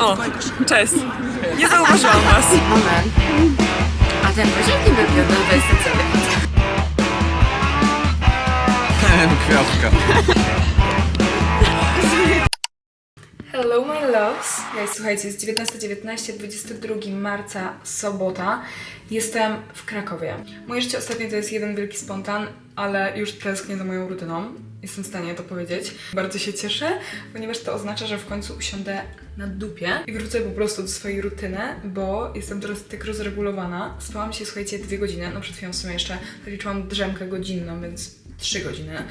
O, cześć. Nie zauważyłam was. Moment. A ten poziom nie był do 29. Kwiatka. Hello my loves. Guys, słuchajcie, jest 19.19, 22 marca, sobota. Jestem w Krakowie. Moje życie ostatnio to jest jeden wielki spontan, ale już tęsknię za moją rutyną. Jestem w stanie to powiedzieć. Bardzo się cieszę, ponieważ to oznacza, że w końcu usiądę na dupie i wrócę po prostu do swojej rutyny, bo jestem teraz tak rozregulowana. Spałam się, słuchajcie, dwie godziny. No przed chwilą w sumie jeszcze liczyłam drzemkę godzinną, więc trzy godziny.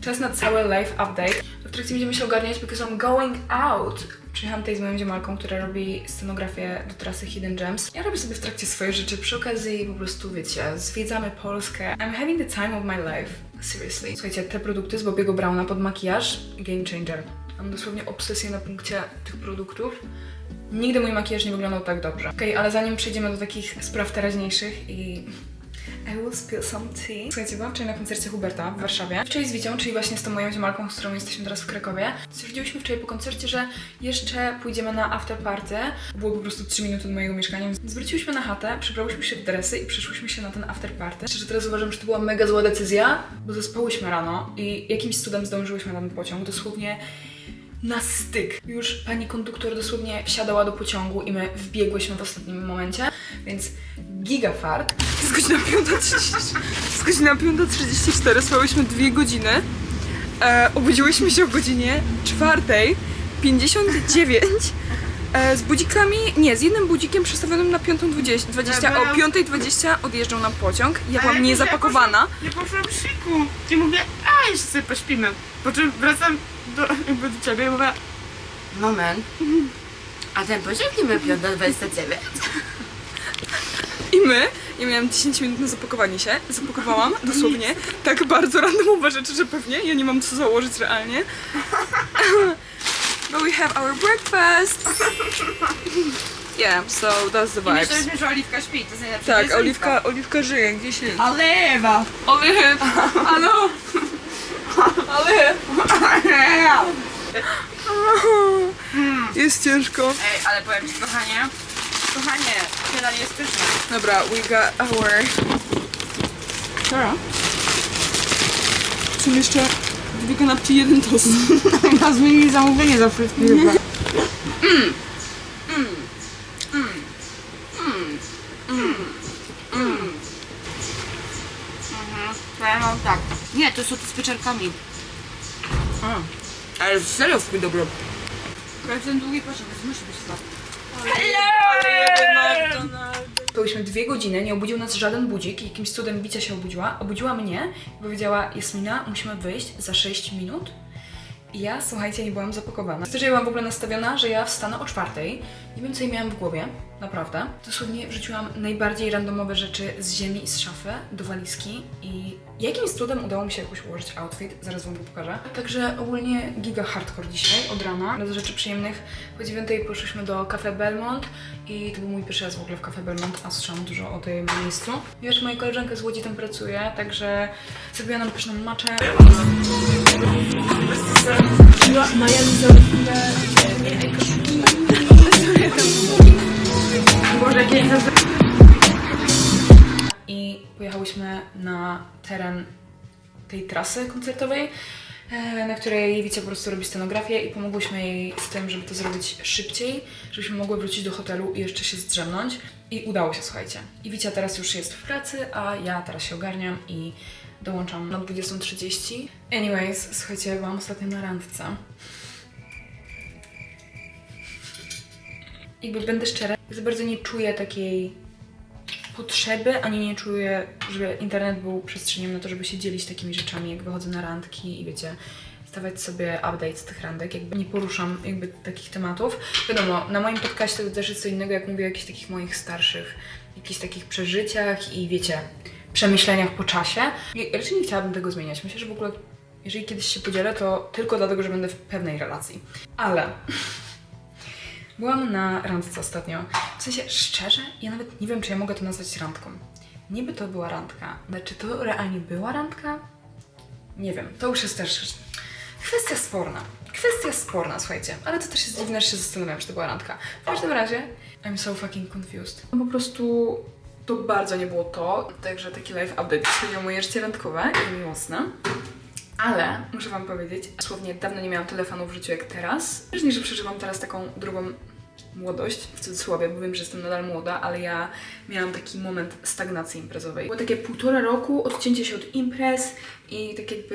Czas na cały live update. Trakcie będziemy się ogarniać, because I'm going out. Przyjechałam tutaj z moją dziemalką, która robi scenografię do trasy Hidden Gems. Ja robię sobie w trakcie swoje rzeczy. Przy okazji po prostu, wiecie, zwiedzamy Polskę. I'm having the time of my life. Seriously. Słuchajcie, te produkty z Bobiego Browna pod makijaż, game changer. Mam dosłownie obsesję na punkcie tych produktów. Nigdy mój makijaż nie wyglądał tak dobrze. Okej, ale zanim przejdziemy do takich spraw teraźniejszych i I will spill some tea. Słuchajcie, byłam wczoraj na koncercie Huberta w Warszawie. Wczoraj z Wicią, czyli właśnie z tą moją ziemalką, z którą jesteśmy teraz w Krakowie. Stwierdziłyśmy wczoraj po koncercie, że jeszcze pójdziemy na after party. Było po prostu 3 minuty od mojego mieszkania. Zwróciłyśmy na chatę, przebrałyśmy się w dresy i przyszłyśmy się na ten after party. Szczerze teraz uważam, że to była mega zła decyzja, bo zaspałyśmy rano i jakimś cudem zdążyłyśmy na ten pociąg. Dosłownie na styk. Już pani konduktor dosłownie wsiadała do pociągu i my wbiegłyśmy w ostatnim momencie, więc gigafart. Z godzina 5.30, z godzina 5.34 spałyśmy dwie godziny. E, obudziłyśmy się o godzinie 4.59 e, z budzikami, nie, z jednym budzikiem przestawionym na 5.20. 20, o 5.20 odjeżdżał nam pociąg. Ja byłam niezapakowana. Ja poszłam w szyku i mówię, a jeszcze sobie pośpimy. Po czym wracam do, jakby do ciebie i mówię, Moment. A ten poziom nie był do 29. I my, ja miałam 10 minut na zapakowanie się, zapakowałam dosłownie tak bardzo randomowe rzeczy, że pewnie ja nie mam co założyć realnie. But we have our breakfast. Yeah, so that's the vibes. myśleliśmy, że Oliwka śpi, to jest najlepsze. Tak, Oliwka, Oliwka żyje, gdzieś jest. Oliwa! Oliw! Ano! Oliw! Jest ciężko. Ej, ale powiem ci, kochanie, kochanie, śniadanie jest pyszne. Dobra, we got our... Dobra. Są jeszcze dwie kanapki, jeden tost. Chyba zmienili zamówienie za wszystkich chyba. To ja mam tak. Nie, to są z pieczarkami. Ale serio swój dobro. Ale ten długi pociąg, to musi być. Byłyśmy dwie godziny, nie obudził nas żaden budzik. Jakimś cudem Bicia się obudziła. Obudziła mnie i powiedziała, Jasmina, musimy wyjść za 6 minut. Ja, słuchajcie, nie byłam zapakowana. Wtedy byłam w ogóle nastawiona, że ja wstanę o czwartej. Nie wiem, co ja miałam w głowie, naprawdę. Dosłownie wrzuciłam najbardziej randomowe rzeczy z ziemi i z szafy do walizki i jakimś cudem udało mi się jakoś ułożyć outfit, zaraz wam go pokażę. Także ogólnie giga hardcore dzisiaj, od rana. Ale do rzeczy przyjemnych, po dziewiątej poszliśmy do Cafe Belmont i to był mój pierwszy raz w ogóle w Cafe Belmont, a słyszałam dużo o tym miejscu. Wiesz, moja koleżanka z Łodzi tam pracuje, także zrobiła nam pyszną maczę. I pojechałyśmy na teren tej trasy koncertowej, na której Wicia po prostu robi scenografię i pomogłyśmy jej z tym, żeby to zrobić szybciej, żebyśmy mogły wrócić do hotelu i jeszcze się zdrzemnąć. I udało się, słuchajcie. I Wicia teraz już jest w pracy, a ja teraz się ogarniam i dołączam na 20.30. Anyways, słuchajcie, byłam ostatnio na randce. Jakby będę szczera, za bardzo nie czuję takiej potrzeby, ani nie czuję, żeby internet był przestrzenią na to, żeby się dzielić takimi rzeczami, jak wychodzę na randki i wiecie, stawiać sobie update z tych randek, jakby nie poruszam jakby takich tematów. Wiadomo, na moim podcaście to też jest co innego, jak mówię o jakichś takich moich starszych, jakichś takich przeżyciach i wiecie, przemyśleniach po czasie. I raczej nie chciałabym tego zmieniać. Myślę, że w ogóle, jeżeli kiedyś się podzielę, to tylko dlatego, że będę w pewnej relacji. Ale Byłam na randce ostatnio. W sensie, szczerze, ja nawet nie wiem, czy ja mogę to nazwać randką. Niby to była randka, ale czy to realnie była randka? Nie wiem, to już jest też kwestia sporna. kwestia sporna, słuchajcie. Ale to też jest dziwne, że się zastanawiam, czy to była randka. W każdym razie, I'm so fucking confused. No po prostu to bardzo nie było to. Także taki live update, jeśli o moje życie randkowe i miłosne. Ale muszę Wam powiedzieć, dosłownie dawno nie miałam telefonu w życiu jak teraz. Ważnie, że przeżywam teraz taką drugą młodość, w cudzysłowie, bo wiem, że jestem nadal młoda, ale ja miałam taki moment stagnacji imprezowej. Było takie półtora roku, odcięcie się od imprez i tak jakby,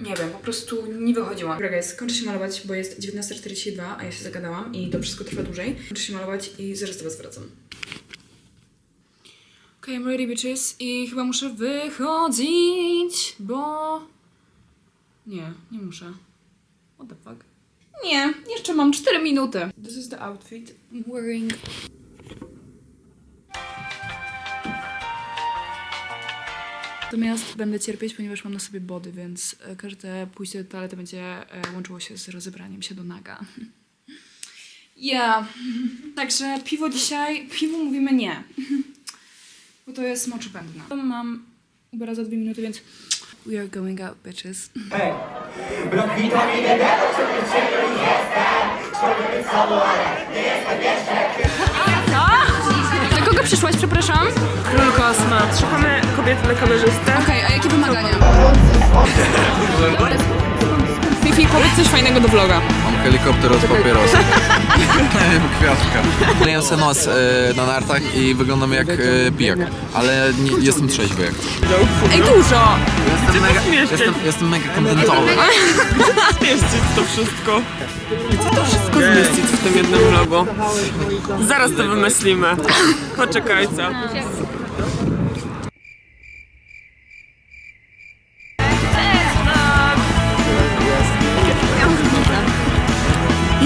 nie wiem, po prostu nie wychodziłam. Dobra guys, kończę się malować, bo jest 19.42, a ja się zagadałam i to wszystko trwa dłużej. Kończę się malować i zaraz do Was wracam. Okej, I'm ready bitches i chyba muszę wychodzić, bo... Nie, nie muszę. What the fuck? Nie, jeszcze mam 4 minuty. This is the outfit I'm wearing. Natomiast będę cierpieć, ponieważ mam na sobie body, więc e, każde pójście do toalety będzie e, łączyło się z rozebraniem się do naga. Ja. Także piwo dzisiaj, piwo mówimy nie. Bo to jest moczopędne. Mam Ubera za dwie minuty, więc we are going out, bitches. Do kogo przyszłaś, przepraszam? Król Kosma. Szukamy kobiety dla kamerzysty. Okej, a jakie wymagania? Fifi, powiedz coś fajnego do vloga. Mam helikopter od papierosa. Kwiatka. Kleję sobie nos e, na nartach i wyglądam jak e, pijak. Ale nie, jestem trzeźwy jak coś. Ej, dużo! Jestem mega, jestem, jestem mega kontentowy. Zmieścić to wszystko. Co to wszystko zmieścić w tym jednym vlogu? Zaraz to wymyślimy. Poczekajcie.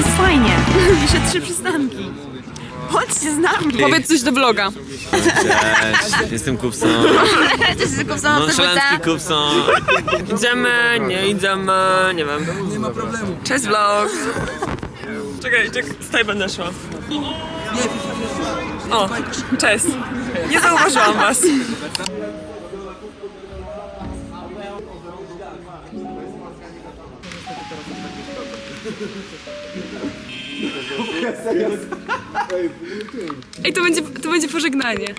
Jest fajnie. Jeszcze trzy przystanki. Chodźcie z nami. Powiedz coś do vloga. Cześć, jestem kupcą. Cześć, tylko sama Nonszalancki kupcą. Idziemy, nie idziemy, nie wiem. Nie ma problemu. Cześć vlog. Czekaj, czekaj, staj będę szła. O, cześć. Nie zauważyłam was. Ej, to będzie, to będzie pożegnanie.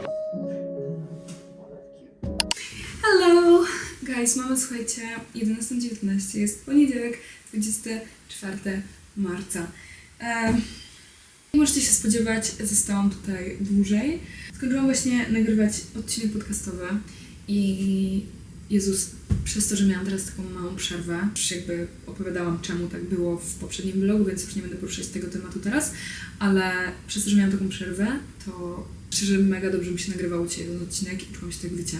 Hello! Guys, mamy, słuchajcie, 11.19, jest poniedziałek, 24 marca. Um, możecie się spodziewać, zostałam tutaj dłużej. Skończyłam właśnie nagrywać odcinek podcastowy i Jezus, przez to, że miałam teraz taką małą przerwę, już jakby opowiadałam, czemu tak było w poprzednim vlogu, więc już nie będę poruszać tego tematu teraz, ale przez to, że miałam taką przerwę, to szczerze mega dobrze mi się nagrywało dzisiaj ten odcinek i czułam się tak, wiecie,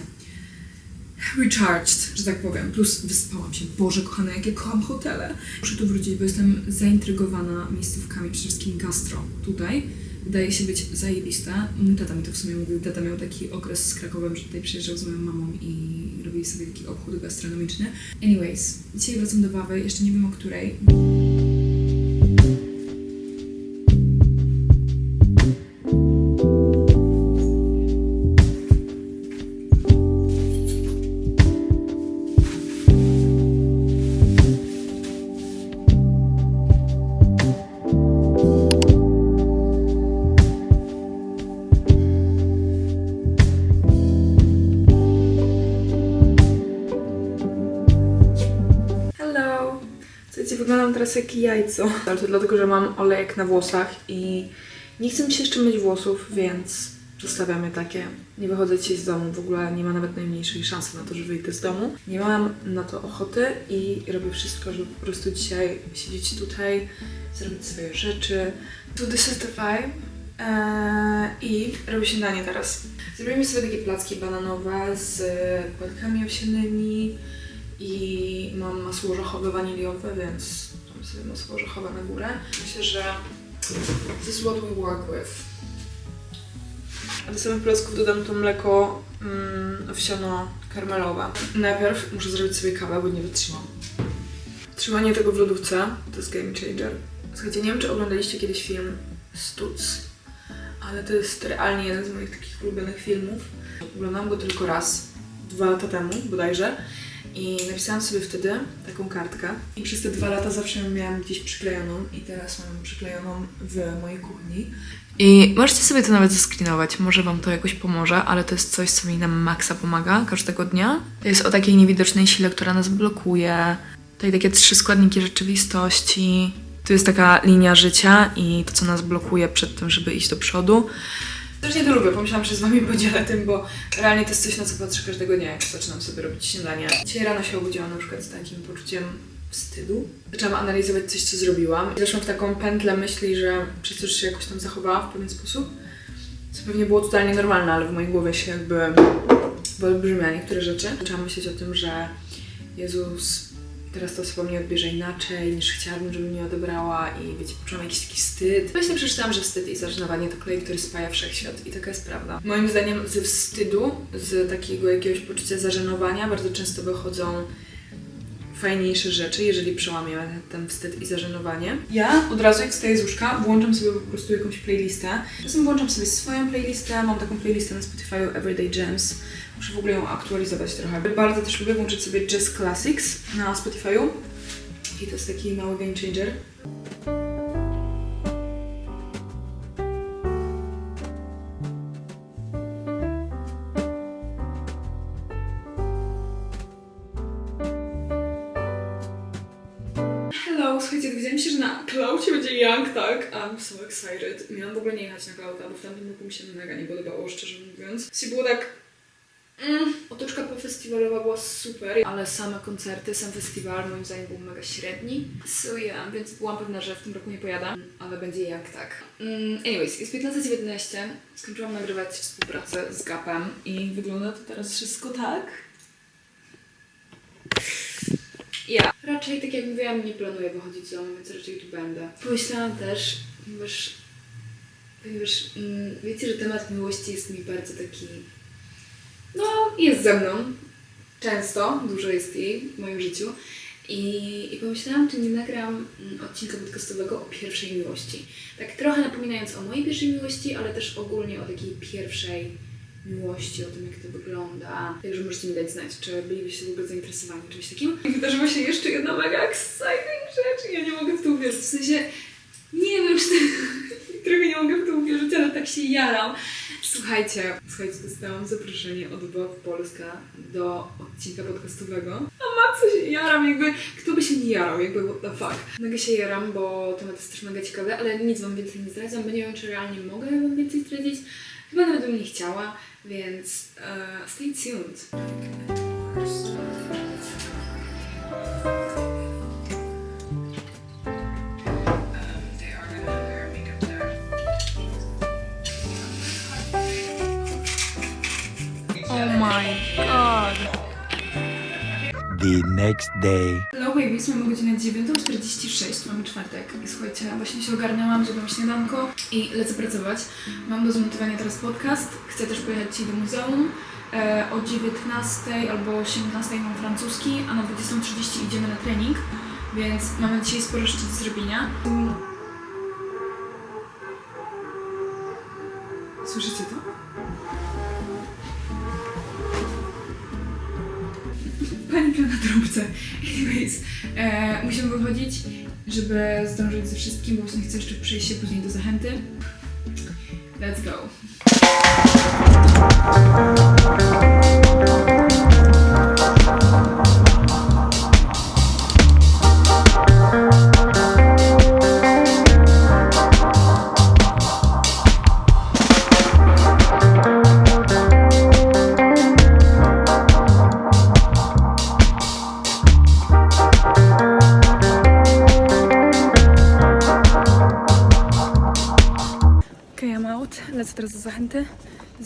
recharged, że tak powiem. Plus wyspałam się. Boże, kochane, jak ja kocham hotele. Muszę tu wrócić, bo jestem zaintrygowana miejscówkami, przede wszystkim gastro tutaj. Wydaje się być zajebiste. Mój tata mi to w sumie mówił. Tata miał taki okres z Krakowem, że tutaj przyjeżdżał z moją mamą i robili sobie taki obchód gastronomiczny. Anyways, dzisiaj wracam do Wawy, jeszcze nie wiem o której. Wyglądam teraz jak jajco. Ale to dlatego, że mam olejek na włosach i nie chcę mi się jeszcze myć włosów, więc zostawiam je takie. Nie wychodzę dzisiaj z domu, w ogóle nie ma nawet najmniejszej szansy na to, że wyjdę z domu. Nie miałam na to ochoty i robię wszystko, żeby po prostu dzisiaj siedzieć tutaj, zrobić swoje rzeczy. So this is the vibe. Eee, I robię śniadanie teraz. Zrobimy sobie takie placki bananowe z płatkami owsianymi, i mam masło orzechowe waniliowe, więc dam sobie masło orzechowe na górę. Myślę, że this is what with. A do samych placków dodam to mleko mm, owsiano-karmelowe. Najpierw muszę zrobić sobie kawę, bo nie wytrzymam. Trzymanie tego w lodówce to jest game changer. Słuchajcie, nie wiem, czy oglądaliście kiedyś film Stuc, ale to jest realnie jeden z moich takich ulubionych filmów. Oglądałam go tylko raz, dwa lata temu bodajże. I napisałam sobie wtedy taką kartkę. I przez te dwa lata zawsze ją miałam gdzieś przyklejoną i teraz mam ją przyklejoną w mojej kuchni. I możecie sobie to nawet zeskrinować, może Wam to jakoś pomoże, ale to jest coś, co mi na maksa pomaga każdego dnia. To jest o takiej niewidocznej sile, która nas blokuje. Tutaj takie trzy składniki rzeczywistości. Tu jest taka linia życia i to, co nas blokuje przed tym, żeby iść do przodu. Też nie to lubię, pomyślałam, że z Wami podzielę tym, bo realnie to jest coś, na co patrzę każdego dnia, jak zaczynam sobie robić śniadanie. Dzisiaj rano się obudziłam na przykład z takim poczuciem wstydu. Zaczęłam analizować coś, co zrobiłam. Zeszłam w taką pętlę myśli, że że się jakoś tam zachowałam w pewien sposób, co pewnie było totalnie normalne, ale w mojej głowie się jakby wyolbrzymia niektóre rzeczy. Zaczęłam myśleć o tym, że Jezus, teraz ta osoba mnie odbierze inaczej niż chciałabym, żeby mnie odebrała i wiecie, poczułam jakiś taki wstyd. Właśnie przeczytałam, że wstyd i zażenowanie to klej, który spaja wszechświat i taka jest prawda. Moim zdaniem ze wstydu, z takiego jakiegoś poczucia zażenowania bardzo często wychodzą fajniejsze rzeczy, jeżeli przełamiemy ten wstyd i zażenowanie. Ja od razu jak wstaję z łóżka, włączam sobie po prostu jakąś playlistę. Czasem włączam sobie swoją playlistę, mam taką playlistę na Spotify Everyday Gems. Muszę w ogóle ją aktualizować trochę. Bardzo też lubię włączyć sobie Jazz Classics na Spotify'u. I to jest taki mały game changer. So excited. Miałam w ogóle nie jechać na Clouda, bo w tamtym roku mi się mega nie podobało, szczerze mówiąc. Właśnie było tak... Mm, otoczka festiwalowa była super, ale same koncerty, sam festiwal moim zdaniem był mega średni. So yeah, więc byłam pewna, że w tym roku nie pojadę, ale będzie jak tak. Mm, anyways, jest 15.19, skończyłam nagrywać współpracę z Gapem i wygląda to teraz wszystko tak, ja raczej, tak jak mówiłam, nie planuję wychodzić z domu, więc raczej tu będę. Pomyślałam też, ponieważ, ponieważ mm, wiecie, że temat miłości jest mi bardzo taki, no, jest ze mną. Często, dużo jest jej w moim życiu. I, I pomyślałam, czy nie nagram mm, odcinka podcastowego o pierwszej miłości. Tak trochę napominając o mojej pierwszej miłości, ale też ogólnie o takiej pierwszej miłości, o tym jak to wygląda. Także możecie mi dać znać, czy bylibyście w ogóle zainteresowani czymś takim. I wydarzyła się jeszcze jedna mega exciting rzecz i ja nie mogę w to uwierzyć. W sensie, nie wiem, czy trochę nie mogę w to uwierzyć, ale tak się jaram. Słuchajcie, słuchajcie, dostałam zaproszenie od Bob Polska do odcinka podcastowego. A matce jaram, jakby, kto by się nie jarał, jakby what the fuck. Mega się jaram, bo temat jest też mega ciekawy, ale nic wam więcej nie zdradzam, bo nie wiem, czy realnie mogę wam więcej zdradzić. Chyba nawet bym nie chciała, więc uh, stay tuned. The next day. Hello babies, mamy godzinę 9.46, mamy czwartek i słuchajcie, właśnie się ogarniałam, zrobiłam śniadanko i lecę pracować. Mam do zmontowania teraz podcast, chcę też pojechać dzisiaj do muzeum. E, o 19 albo 18 mam francuski, a na 20.30 idziemy na trening, więc mamy dzisiaj sporo rzeczy do zrobienia. Słyszycie to? Trąbce. Anyways, e, musimy wychodzić, żeby zdążyć ze wszystkim, bo właśnie chcę jeszcze przejść się później do zachęty. Let's go.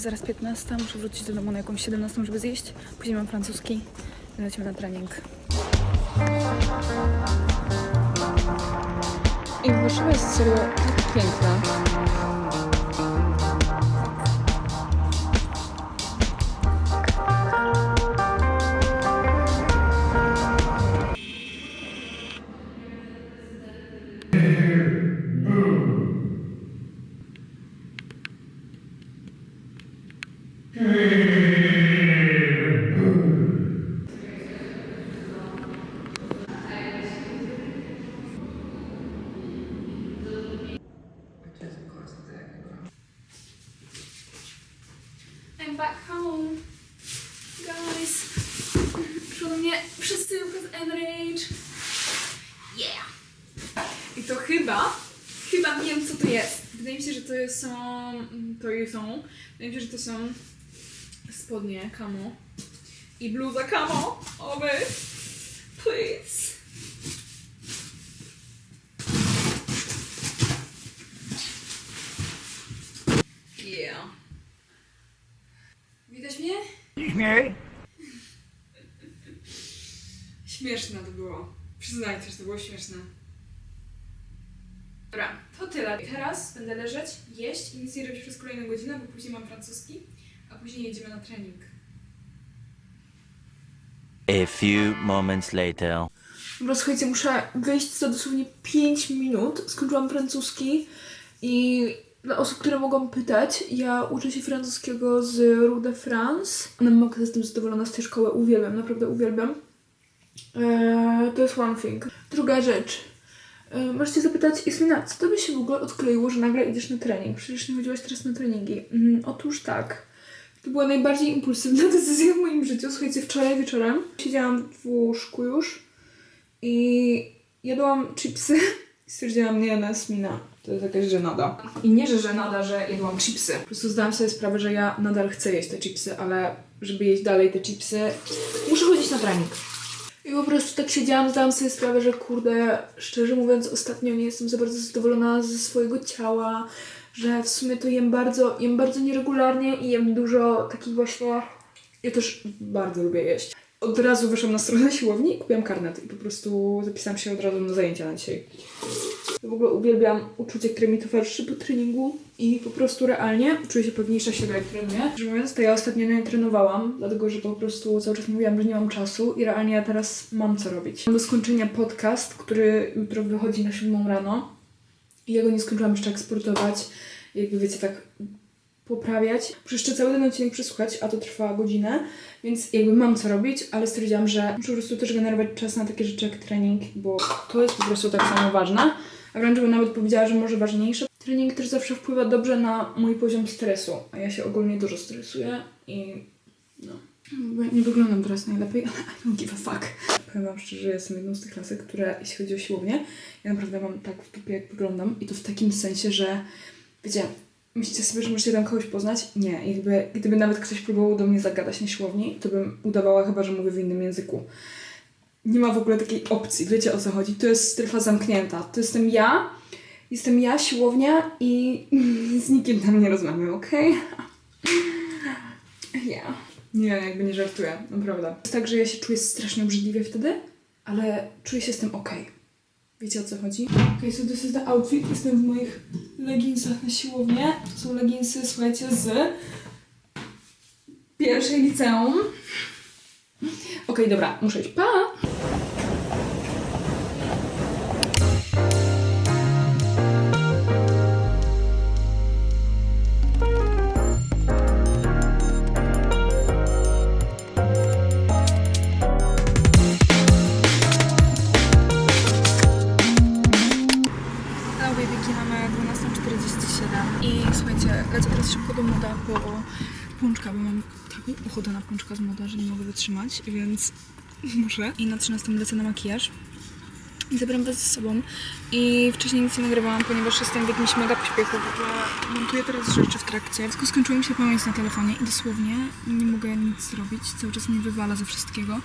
Zaraz 15. Muszę wrócić do domu na jakąś 17, żeby zjeść. Później mam francuski. i Lecimy na trening. I Warszawa jest serio tak piękna. Back home. Guys. Przede mnie przesyłka z Enrage. Yeah. I to chyba, chyba wiem co to jest. Wydaje mi się, że to są, to są, wydaje mi się, że to są spodnie camo i bluza camo. Oby. Please. Śmiej. Śmieszne to było. Przyznajcie, że to było śmieszne. Dobra, to tyle. Teraz będę leżeć, jeść i nic nie robić przez kolejną godzinę, bo później mam francuski, a później jedziemy na trening. A few moments later. Dobra, słuchajcie, muszę wyjść za dosłownie 5 minut. Skończyłam francuski i dla osób, które mogą pytać, ja uczę się francuskiego z Roux de France. Na mokę jestem zadowolona z tej szkoły, uwielbiam, naprawdę uwielbiam. Eee, to jest one thing. Druga rzecz. Eee, możecie zapytać, Jasmina, co by się w ogóle odkleiło, że nagle idziesz na trening? Przecież nie chodziłaś teraz na treningi. Mm, otóż tak. To była najbardziej impulsywna decyzja w moim życiu. Słuchajcie, wczoraj wieczorem siedziałam w łóżku już i jadłam chipsy i stwierdziłam, nie, Jasmina, to jest jakaś żenada. I nie, że żenada, że jadłam chipsy. Po prostu zdałam sobie sprawę, że ja nadal chcę jeść te chipsy, ale żeby jeść dalej te chipsy, muszę chodzić na trening. I po prostu tak siedziałam, zdałam sobie sprawę, że kurde, szczerze mówiąc, ostatnio nie jestem za bardzo zadowolona ze swojego ciała, że w sumie to jem bardzo, jem bardzo nieregularnie i jem dużo takich właśnie... Ja też bardzo lubię jeść. Od razu wyszłam na stronę siłowni i kupiłam karnet i po prostu zapisałam się od razu na zajęcia na dzisiaj. W ogóle uwielbiam uczucie, które mi towarzyszy po treningu i po prostu realnie czuję się pewniejsza siebie, jak trenuję. Szczerze mówiąc, to ja ostatnio nie trenowałam, dlatego że po prostu cały czas mówiłam, że nie mam czasu i realnie ja teraz mam co robić. Mam do skończenia podcast, który jutro wychodzi na 7 rano i ja go nie skończyłam jeszcze eksportować. Jakby wiecie, tak poprawiać. Muszę jeszcze cały ten odcinek przesłuchać, a to trwa godzinę, więc jakby mam co robić, ale stwierdziłam, że muszę po prostu też generować czas na takie rzeczy jak trening, bo to jest po prostu tak samo ważne. A wręcz bym nawet powiedziała, że może ważniejsze. Trening też zawsze wpływa dobrze na mój poziom stresu, a ja się ogólnie dużo stresuję i no. Nie wyglądam teraz najlepiej, ale I don't give a fuck. Powiem wam szczerze, że jestem jedną z tych lasek, które, jeśli chodzi o siłownię, ja naprawdę mam tak w dupie, jak wyglądam i to w takim sensie, że wiecie, myślicie sobie, że możecie tam kogoś poznać? Nie, jakby gdyby nawet ktoś próbował do mnie zagadać na siłowni, to bym udawała chyba, że mówię w innym języku. Nie ma w ogóle takiej opcji, wiecie o co chodzi? To jest strefa zamknięta. To jestem ja, jestem ja, siłownia i z nikim tam nie rozmawiam, okej? Ja. Nie, jakby nie żartuję, naprawdę. Jest tak, że ja się czuję strasznie obrzydliwie wtedy, ale czuję się z tym okej. Wiecie o co chodzi? Okej, so this is the outfit. Jestem w moich leginsach na siłownię. To są leginsy, słuchajcie, z pierwszej liceum. Okej, dobra, muszę iść. Pa! Wytrzymać, więc muszę. I na 13 lecę na makijaż. I zabieram was ze sobą. I wcześniej nic nie nagrywałam, ponieważ jestem w jakimś mega pośpiechu. W ogóle montuję teraz rzeczy w trakcie. Tylko skończyła mi się pamięć na telefonie i dosłownie nie mogę nic zrobić. Cały czas mnie wywala ze wszystkiego.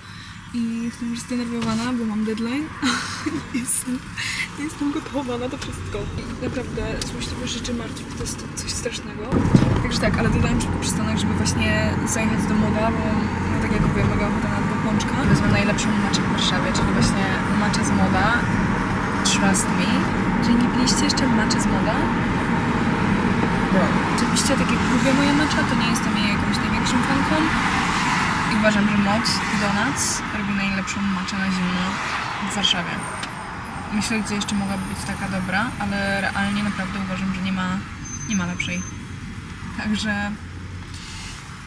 I jestem już zdenerwowana, bo mam deadline. jestem, jestem gotowa na to wszystko. I naprawdę złośliwe rzeczy martwi, to jest coś strasznego. Także tak, ale dodałem szybko przystanek, żeby właśnie zajechać do moda, bo no, tak jak mówię, mega ochota na dwa pączka. Wezmę najlepszą maczę w Warszawie, czyli właśnie maczę z moda. Trust me. Jeżeli nie byliście jeszcze w maczy z moda, bro. Oczywiście tak jak lubię moja macza, to nie jestem jej jakąś największą fanką. I uważam, że Moc Donuts robi najlepszą maczę na zimno w Warszawie. Myślę, jeszcze mogłaby być taka dobra, ale realnie naprawdę uważam, że nie ma, nie ma lepszej. Także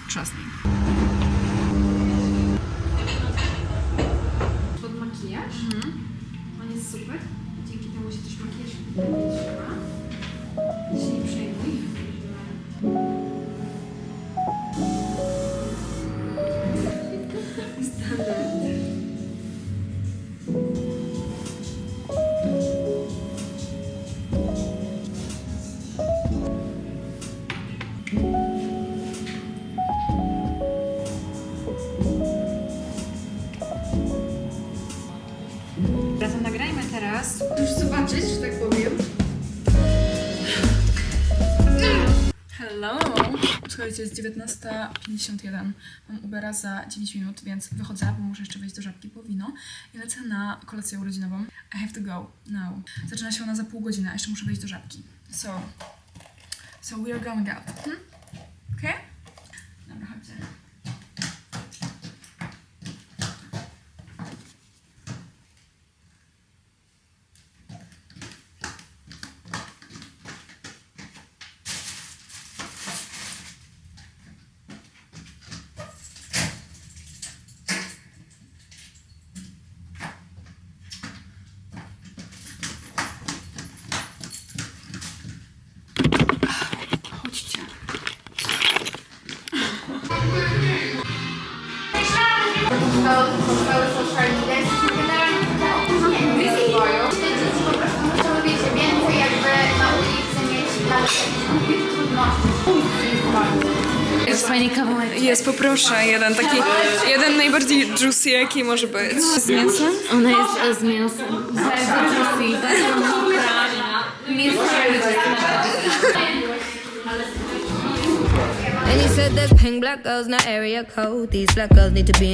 trust me. Pod makijaż? On jest super. Dzięki temu się też makijaż Słuchajcie, jest 19.51. Mam Ubera za 9 minut, więc wychodzę, bo muszę jeszcze wejść do żabki po wino i lecę na kolację urodzinową. I have to go now. Zaczyna się ona za pół godziny, a jeszcze muszę wejść do żabki. So, so we are going out. Hmm? Okay? Jest fajny kawałek. Jest, poproszę, jeden taki, jeden najbardziej juicy, jaki może być. Z mięsem? Ona jest z mięsem. Bardzo juicy. Mięso And he said that pink black girls, not area code. These black girls need to be